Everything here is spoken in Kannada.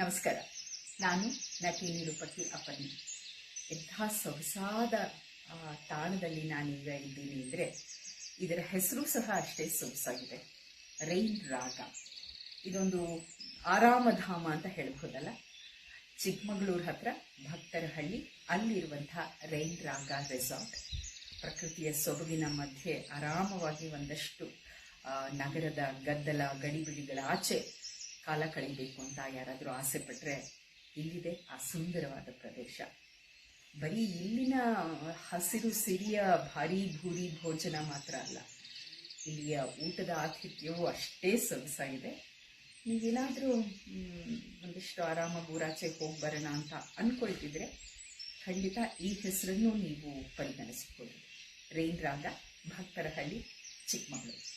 ನಮಸ್ಕಾರ. ನಾನು ನಟಿ ನಿರುಪತಿ ಅಪ್ಪನಿ ಎಂಥ ಸೊಗಸಾದ ತಾಣದಲ್ಲಿ ನಾನೀಗ ಇದ್ದೀನಿ ಅಂದರೆ ಇದರ ಹೆಸರು ಸಹ ಅಷ್ಟೇ ಸೊಗಸಾಗಿದೆ. ರೈನ್ ರಾಗ. ಇದೊಂದು ಆರಾಮಧಾಮ ಅಂತ ಹೇಳ್ಬೋದಲ್ಲ? ಚಿಕ್ಕಮಗಳೂರು ಹತ್ರ ಭಕ್ತರಹಳ್ಳಿ ಅಲ್ಲಿರುವಂಥ ರೈನ್ ರಾಗ ರೆಸಾರ್ಟ್ ಪ್ರಕೃತಿಯ ಸೊಬಗಿನ ಮಧ್ಯೆ ಆರಾಮವಾಗಿ ಒಂದಷ್ಟು ನಗರದ ಗದ್ದಲ, ಗಡಿಬಿಡಿಗಳ ಆಚೆ ಕಾಲ ಕಳೀಬೇಕು ಅಂತ ಯಾರಾದರೂ ಆಸೆ ಪಟ್ಟರೆ ಇಲ್ಲಿದೆ ಆ ಸುಂದರವಾದ ಪ್ರದೇಶ. ಬರೀ ಇಲ್ಲಿನ ಹಸಿರು ಸಿರಿಯ ಭಾರಿ ಭೂರಿ ಭೋಜನ ಮಾತ್ರ ಅಲ್ಲ, ಇಲ್ಲಿಯ ಊಟದ ಆತಿಥ್ಯವೂ ಅಷ್ಟೇ ಸೊಗಸಾಗಿದೆ. ನೀವೇನಾದರೂ ಒಂದಿಷ್ಟು ಆರಾಮಾಗಿ ಊರಾಚೆ ಹೋಗಿ ಬರೋಣ ಅಂತ ಅಂದ್ಕೊಳ್ತಿದ್ರೆ ಖಂಡಿತ ಈ ಹೆಸರನ್ನು ನೀವು ಪರಿಗಣಿಸ್ಬೋದು. ರೈನ್ ರಾಗ ಭಕ್ತರಹಳ್ಳಿ, ಚಿಕ್ಕಮಗಳೂರು.